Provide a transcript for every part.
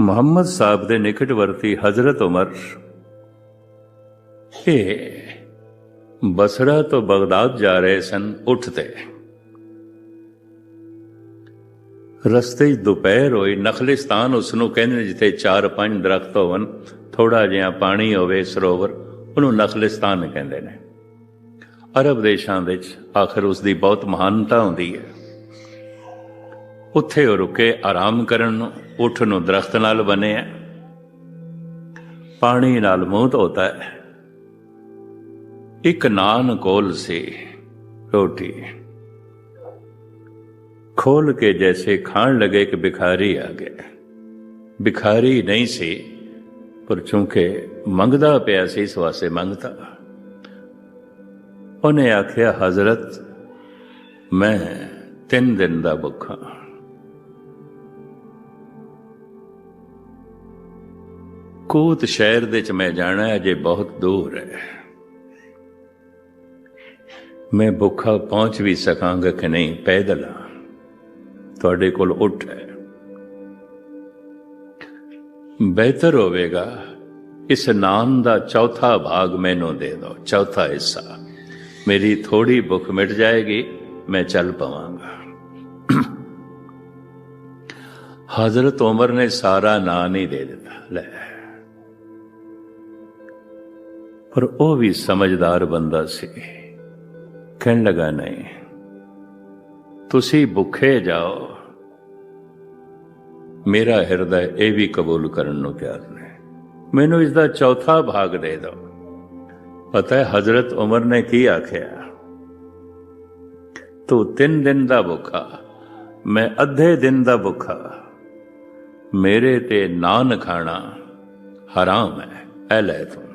ਮੁਹੰਮਦ ਸਾਹਿਬ ਦੇ ਨਿਕਟਵਰਤੀ ਹਜ਼ਰਤ ਉਮਰ। ਇਹ ਬਸਰਾ ਤੋਂ ਬਗਦਾਦ ਜਾ ਰਹੇ ਸਨ ਉੱਠਦੇ ਰਸਤੇ 'ਚ ਦੁਪਹਿਰ ਹੋਈ, ਨਖਲਿਸਤਾਨ ਉਸ ਨੂੰ ਕਹਿੰਦੇ ਨੇ, ਜਿੱਥੇ ਚਾਰ ਪੰਜ ਦਰਖਤ ਹੋਵਨ ਥੋੜਾ ਜਿਹਾ ਪਾਣੀ ਹੋਵੇ, ਸਰੋਵਰ, ਉਹਨੂੰ ਨਖਲਿਸਤਾਨ ਕਹਿੰਦੇ ਨੇ। ਅਰਬ ਦੇਸ਼ਾਂ ਵਿੱਚ ਆਖਰ ਉਸ ਦੀ ਬਹੁਤ ਮਹਾਨਤਾ ਹੁੰਦੀ ਹੈ। ਉੱਥੇ ਉਹ ਰੁਕੇ ਆਰਾਮ ਕਰਨ ਨੂੰ। ਉੱਠ ਨੂੰ ਦਰਖਤ ਨਾਲ ਬਨੇ ਹੈ ਪਾਣੀ ਨਾਲ ਮੂੰਹ ਧੋਤਾ ਹੈ ਇੱਕ ਨਾਨ ਕੋਲ ਸੀ ਰੋਟੀ खोल के जैसे खान लगे कि भिखारी आ गया भिखारी नहीं ਸੀ ਪਰ ਚੁੰਕੇ ਮੰਗਦਾ ਪਿਆ ਸੀ ਇਸ ਵਾਸਤੇ ਮੰਗਤਾ ਉਹਨੇ ਆਖਿਆ ਹਜ਼ਰਤ ਮੈਂ ਤਿੰਨ ਦਿਨ ਦਾ ਭੁੱਖਾ ਕੋਤ ਸ਼ਹਿਰ ਦੇ ਚ ਮੈਂ ਜਾਣਾ ਅਜੇ ਬਹੁਤ ਦੂਰ ਹੈ। ਮੈਂ ਭੁੱਖਾ ਪਹੁੰਚ ਵੀ ਸਕਾਂਗਾ ਕਿ ਨਹੀਂ? ਪੈਦਲ ਤੁਹਾਡੇ ਕੋਲ ਉੱਠ ਹੈ। ਬਿਹਤਰ ਹੋਵੇਗਾ। ਇਸ ਨਾਮ ਦਾ ਚੌਥਾ ਭਾਗ ਮੈਨੂੰ ਦੇ ਦਿਓ। ਚੌਥਾ ਹਿੱਸਾ। ਮੇਰੀ ਥੋੜੀ ਭੁੱਖ ਮਿਟ ਜਾਏਗੀ, ਮੈਂ ਚੱਲ ਪਵਾਂਗਾ। ਹਜ਼ਰਤ ਉਮਰ ਨੇ ਸਾਰਾ ਨਾਂ ਨਹੀਂ ਦੇ ਦਿੱਤਾ। ਲੈ। ਪਰ ਉਹ ਵੀ ਸਮਝਦਾਰ ਬੰਦਾ ਸੀ। ਕਹਿਣ ਲਗਾ, ਨਹੀਂ, ਤੁਸੀਂ ਭੁੱਖੇ ਜਾਓ। ਮੇਰਾ ਹਿਰਦਾ ਇਹ ਵੀ ਕਬੂਲ ਕਰਨ ਨੂੰ ਤਿਆਰ ਨਹੀਂ ਮੈਨੂੰ ਇਸ ਦਾ ਚੌਥਾ ਭਾਗ ਦੇ ਦਿਓ। ਪਤਾ ਹੈ, ਹਜ਼ਰਤ ਉਮਰ ਨੇ ਕੀ ਆਖਿਆ? ਤੂੰ ਤਿੰਨ ਦਿਨ ਦਾ ਭੁੱਖਾ, ਮੈਂ ਅੱਧੇ ਦਿਨ ਦਾ ਭੁੱਖਾ। ਮੇਰੇ ਤੇ ਨਾਨ ਖਾਣਾ ਹਰਾਮ ਹੈ ਐ ਲੈ ਤੂੰ।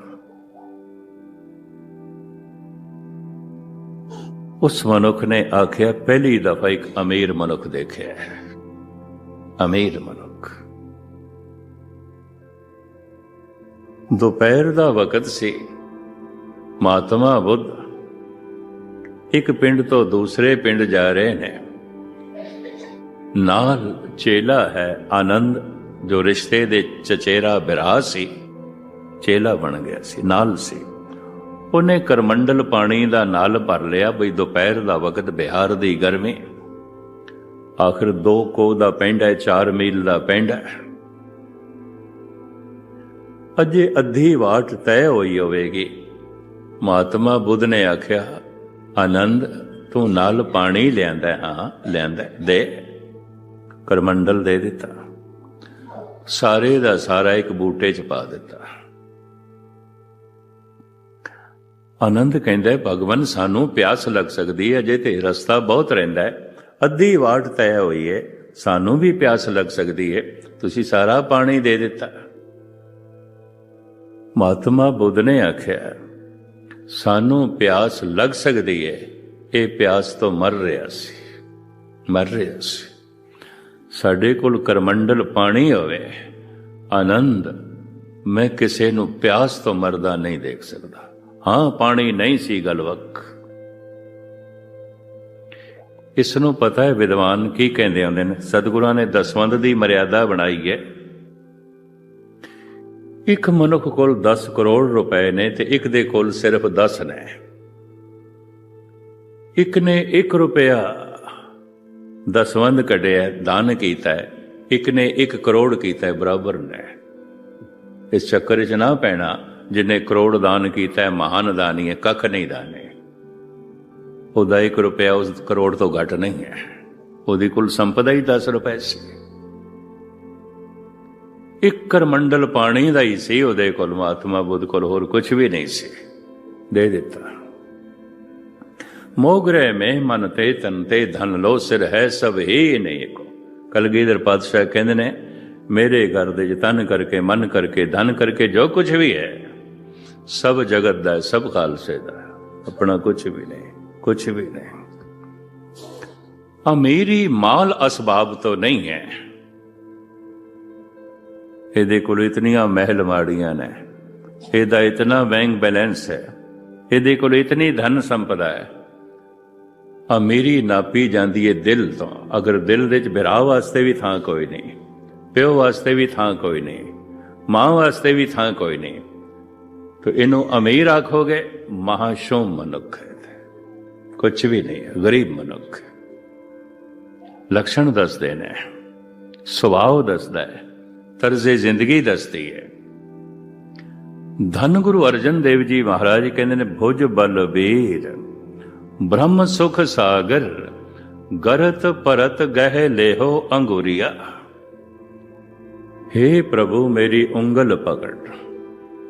ਉਸ ਮਨੁੱਖ ਨੇ ਆਖਿਆ, ਪਹਿਲੀ ਦਫਾ ਇੱਕ ਅਮੀਰ ਮਨੁੱਖ ਦੇਖਿਆ ਅਮੀਰ ਮਨੁੱਖ। ਦੁਪਹਿਰ ਦਾ ਵਕਤ ਸੀ। ਮਾਤਮਾ ਬੁੱਧ ਇੱਕ ਪਿੰਡ ਤੋਂ ਦੂਸਰੇ ਪਿੰਡ ਜਾ ਰਹੇ ਨੇ। ਨਾਲ ਚੇਲਾ ਹੈ ਆਨੰਦ, ਜੋ ਰਿਸ਼ਤੇ ਦੇ ਚਚੇਰਾ ਬਿਰਾ ਸੀ। ਚੇਲਾ ਬਣ ਗਿਆ ਸੀ, ਨਾਲ ਸੀ। ਉਹਨੇ ਕਰਮੰਡਲ ਪਾਣੀ ਦਾ ਨਾਲ ਭਰ ਲਿਆ ਬਈ ਦੁਪਹਿਰ ਦਾ ਵਕਤ ਬਿਹਾਰ ਦੀ ਗਰਮੀ। ਆਖਰ ਦੋ ਕੋ ਦਾ ਪਿੰਡ ਹੈ 4 ਮੀਲ ਦਾ ਪਿੰਡ ਹੈ। ਅਜੇ ਅੱਧੀ ਵਾਟ ਤੈ ਹੋਈ ਹੋਵੇਗੀ। ਮਹਾਤਮਾ ਬੁੱਧ ਨੇ ਆਖਿਆ, ਆਨੰਦ, ਤੂੰ ਨਾਲ ਪਾਣੀ ਲਿਆਂਦਾ ਹਾਂ। ਲਿਆਂਦਾ ਦੇ। ਕਰਮੰਡਲ ਦੇ ਦਿੱਤਾ। ਸਾਰੇ ਦਾ ਸਾਰਾ ਇੱਕ ਬੂਟੇ 'ਚ ਪਾ ਦਿੱਤਾ। ਆਨੰਦ ਕਹਿੰਦਾ ਭਗਵਾਨ ਸਾਨੂੰ ਪਿਆਸ ਲੱਗ ਸਕਦੀ ਹੈ, ਅਜੇ ਤੇ ਰਸਤਾ ਬਹੁਤ ਰਹਿੰਦਾ ਹੈ। ਅੱਧੀ ਵਾਟ ਤੈਅ ਹੋਈ ਹੈ, ਸਾਨੂੰ ਵੀ ਪਿਆਸ ਲੱਗ ਸਕਦੀ ਹੈ। ਤੁਸੀਂ ਸਾਰਾ ਪਾਣੀ ਦੇ ਦਿੱਤਾ। ਮਹਾਤਮਾ ਬੁੱਧ ਨੇ ਆਖਿਆ, ਸਾਨੂੰ ਪਿਆਸ ਲੱਗ ਸਕਦੀ ਹੈ, ਇਹ ਪਿਆਸ ਤੋਂ ਮਰ ਰਿਹਾ ਸੀ, ਮਰ ਰਿਹਾ ਸੀ। ਸਾਡੇ ਕੋਲ ਕਰਮੰਡਲ ਪਾਣੀ ਹੋਵੇ, ਆਨੰਦ ਮੈਂ ਕਿਸੇ ਨੂੰ ਪਿਆਸ ਤੋਂ ਮਰਦਾ ਨਹੀਂ ਦੇਖ ਸਕਦਾ। ਹਾਂ, ਪਾਣੀ ਨਹੀਂ ਸੀ ਗਲਵਕ ਇਸ ਨੂੰ ਪਤਾ ਹੈ ਵਿਦਵਾਨ ਕੀ ਕਹਿੰਦੇ ਹੁੰਦੇ ਨੇ, ਸਤਿਗੁਰਾਂ ਨੇ ਦਸਵੰਦ ਦੀ ਮਰਿਆਦਾ ਬਣਾਈ ਹੈ। ਇੱਕ ਮਨੁੱਖ ਕੋਲ 10 ਕਰੋੜ ਰੁਪਏ ਨੇ ਤੇ ਇੱਕ ਦੇ ਕੋਲ ਸਿਰਫ 10 ਨੇ। ਇੱਕ ਨੇ 1 ਰੁਪਿਆ ਦਸਵੰਦ ਕੱਢਿਆ, ਦਾਨ ਕੀਤਾ ਹੈ। ਇੱਕ ਨੇ 1 ਕਰੋੜ ਕੀਤਾ ਹੈ, ਬਰਾਬਰ ਨੇ। ਇਸ ਚੱਕਰ 'ਚ ਨਾ ਪੈਣਾ ਜਿਨੇ ਕਰੋੜ ਦਾਨ ਕੀਤਾ ਹੈ, ਮਹਾਨ ਦਾਨੀ ਹੈ, ਕੱਖ ਨਹੀਂ ਦਾਨੇ। ਉਹਦਾ 1 ਰੁਪਿਆ ਉਸ ਕਰੋੜ ਤੋਂ ਘੱਟ ਨਹੀਂ ਹੈ। ਉਹਦੀ ਕੁੱਲ ਸੰਪਦਾ ਹੀ 10 ਰੁਪਏ ਸੀ। ਇੱਕ ਕਰਮੰਡਲ ਪਾਣੀ ਦਾ ਹੀ ਸੀ, ਉਹਦੇ ਕੋਲ ਮਹਾਤਮਾ ਬੁੱਧ ਕੋਲ ਹੋਰ ਕੁਝ ਵੀ ਨਹੀਂ ਸੀ। ਦੇ ਦਿੱਤਾ। ਮੋਗਰੇ ਮੇ ਮਨ ਤੇ ਤਨ ਤੇ ਧਨ ਲੋ, ਸਿਰ ਹੈ ਸਭ ਹੀ ਨਹੀਂ ਕੋ ਕਲਗੀਧਰ ਪਾਤਸ਼ਾਹ ਕਹਿੰਦੇ ਨੇ, ਮੇਰੇ ਘਰ ਦੇ ਜਤਨ ਕਰਕੇ, ਮਨ ਕਰਕੇ, ਧਨ ਕਰਕੇ ਜੋ ਕੁਝ ਵੀ ਹੈ ਸਭ ਜਗਤ ਦਾ, ਸਭ ਖਾਲਸੇ ਦਾ। ਆਪਣਾ ਕੁਝ ਵੀ ਨਹੀਂ ਕੁਝ ਵੀ ਨਹੀਂ। ਅਮੀਰੀ ਮਾਲ ਅਸਬਾਬ ਤੋਂ ਨਹੀਂ ਹੈ। ਇਹਦੇ ਕੋਲ ਇਤਨੀਆਂ ਮਹਿਲ ਮਾੜੀਆਂ ਨੇ। ਇਹਦਾ ਇਤਨਾ ਬੈਂਕ ਬੈਲੈਂਸ ਹੈ। ਇਹਦੇ ਕੋਲ ਇਤਨੀ ਧਨ ਸੰਪਦਾ ਹੈ। ਅਮੀਰੀ ਨਾਪੀ ਜਾਂਦੀ ਹੈ ਦਿਲ ਤੋਂ। ਅਗਰ ਦਿਲ ਵਿੱਚ ਵਿਰਾਹ ਵਾਸਤੇ ਵੀ ਥਾਂ ਕੋਈ ਨਹੀਂ, ਪਿਓ ਵਾਸਤੇ ਵੀ ਥਾਂ ਕੋਈ ਨਹੀਂ, ਮਾਂ ਵਾਸਤੇ ਵੀ ਥਾਂ ਕੋਈ ਨਹੀਂ। ਤੋ ਇਹਨੂੰ ਅਮੀਰ ਆਖੋਗੇ ਮਹਾਸ਼ੋਮ ਮਨੁੱਖ ਹੈ ਕੁਝ ਵੀ ਨਹੀਂ ਹੈ ਗਰੀਬ ਮਨੁੱਖ ਹੈ ਲਕਸ਼ਣ ਦੱਸਦੇ ਨੇ ਸੁਭਾਅ ਦੱਸਦਾ ਹੈ ਤਰਜ਼ੇ ਜ਼ਿੰਦਗੀ ਦੱਸਦੀ ਹੈ ਧੰਨ ਗੁਰੂ ਅਰਜਨ ਦੇਵ ਜੀ ਮਹਾਰਾਜ ਕਹਿੰਦੇ ਨੇ ਭੁਜ ਬਲ ਵੀਰ ਬ੍ਰਹਮ ਸੁਖ ਸਾਗਰ ਗਰਤ ਪਰਤ ਗਹਿ ਲੇਹੋ ਅੰਗੂਰੀਆ हे ਪ੍ਰਭੂ ਮੇਰੀ ਉਂਗਲ ਪਕੜ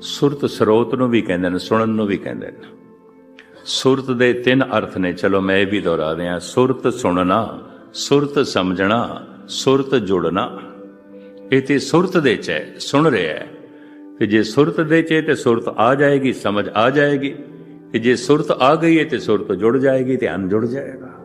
ਸੁਰਤ ਸਰੋਤ ਨੂੰ ਵੀ ਕਹਿੰਦੇ ਨੇ, ਸੁਣਨ ਨੂੰ ਵੀ ਕਹਿੰਦੇ ਨੇ। ਸੁਰਤ ਦੇ ਤਿੰਨ ਅਰਥ ਨੇ, ਚਲੋ ਮੈਂ ਇਹ ਵੀ ਦੁਹਰਾ ਦਿਆਂ। ਸੁਰਤ ਸੁਣਨਾ, ਸੁਰਤ ਸਮਝਣਾ, ਸੁਰਤ ਜੁੜਨਾ। ਇਹ ਤੇ ਸੁਰਤ ਦੇ ਚ ਹੈ, ਸੁਣ ਰਿਹਾ ਹੈ। ਤੇ ਜੇ ਸੁਰਤ ਦੇ ਚ ਹੈ ਤੇ ਸੁਰਤ ਆ ਜਾਏਗੀ, ਸਮਝ ਆ ਜਾਏਗੀ। ਤੇ ਜੇ ਸੁਰਤ ਆ ਗਈ ਹੈ ਤੇ ਸੁਰਤ ਜੁੜ ਜਾਏਗੀ ਧਿਆਨ ਜੁੜ ਜਾਏਗਾ।